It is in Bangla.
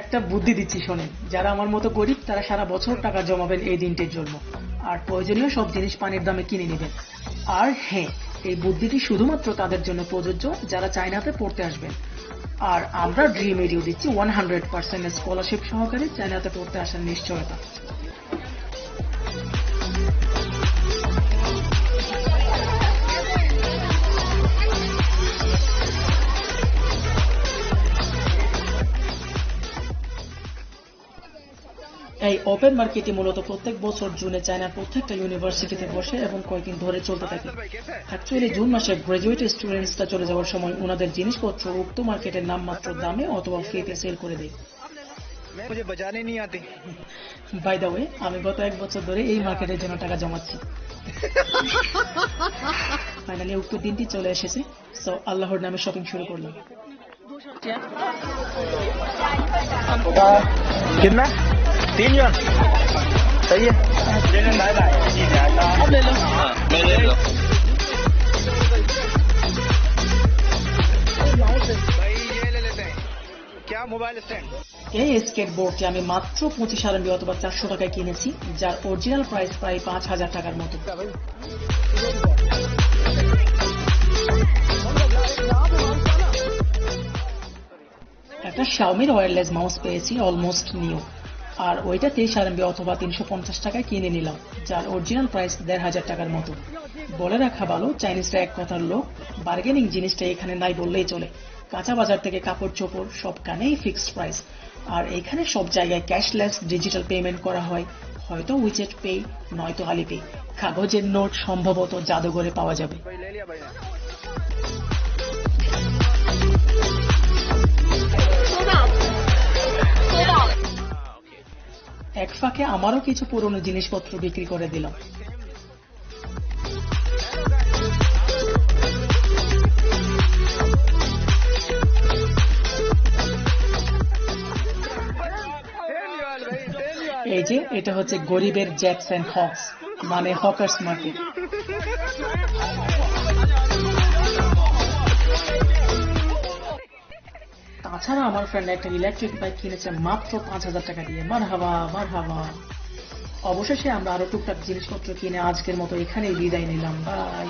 একটা বুদ্ধি দিচ্ছি, শোনেন। যারা আমার মতো গরিব, তারা সারা বছর টাকা জমাবেন এই দিনটির জন্য। আর প্রয়োজনীয় সব জিনিস পানির দামে কিনে নেবেন। আর হ্যাঁ এই বুদ্ধিটি শুধুমাত্র তাদের জন্য প্রযোজ্য, যারা চায়নাতে পড়তে আসবেন। আর আমরা ড্রিম এডিও দিচ্ছি ওয়ান হান্ড্রেড পার্সেন্ট স্কলারশিপ সহকারে চায়নাতে পড়তে আসার নিশ্চয়তা। এই ওপেন মার্কেটটি মূলত প্রত্যেক বছর জুনে চায়নার প্রত্যেকটা ইউনিভার্সিটিতে বসে এবং কয়েকদিন ধরে চলতে থাকে। অ্যাকচুয়ালি জুন মাসে গ্রাজুয়েট স্টুডেন্টসরা চলে যাওয়ার সময় ওনাদের জিনিসপত্র উক্ত মার্কেটের নামমাত্র দামে অথবা ফ্রিতে সেল করে দেয়। বাই দা ওয়ে আমি গত এক বছর ধরে এই মার্কেটের জন্য টাকা জমাচ্ছি। ফাইনালি উক্ত দিনটি চলে এসেছে। সো আল্লাহর নামে শপিং শুরু করলাম। tin chưa tới chưa? Đến đến bãi này nhìn này hấp lên luôn lên lên luôn. এই স্কেটবোর্ডটি আমি মাত্র পঁচিশ আরবি অথবা চারশো টাকায় কিনেছি যার অরিজিনাল প্রাইস প্রায় পাঁচ হাজার টাকার মতো। একটা শাওমির ওয়ারলেস মাউস পেয়েছি অলমোস্ট নিউ আর ওইটা তেইশ আরবি অথবা তিনশো পঞ্চাশ টাকায় কিনে নিলাম, যার অরিজিনাল প্রাইস দেড় হাজার টাকার মতো। বলে রাখা ভালো চাইনিজরা এক কথার লোক বার্গেনিং জিনিসটা এখানে নাই বললেই চলে। কাঁচা বাজার থেকে কাপড় চোপড় সব কানেই ফিক্সড প্রাইস আর এখানে সব জায়গায় ক্যাশলেস ডিজিটাল পেমেন্ট করা হয়, হয়তো উইচেট পে নয়তো আলিপে কাগজের নোট সম্ভবত জাদুঘরে পাওয়া যাবে। ফাঁকে আমারও কিছু পুরনো জিনিসপত্র বিক্রি করে দিল। এই যে, এটা হচ্ছে গরিবের জ্যাকস অ্যান্ড হকস মানে হকার্স মার্কেট তাছাড়া আমার ফ্রেন্ড একটা ইলেকট্রিক বাইক কিনেছে মাত্র পাঁচ হাজার টাকা দিয়ে। মার হাওয়া মার হাওয়া অবশেষে আমরা আরও টুকটাক জিনিসপত্র কিনে আজকের মতো এখানেই বিদায় নিলাম। বাই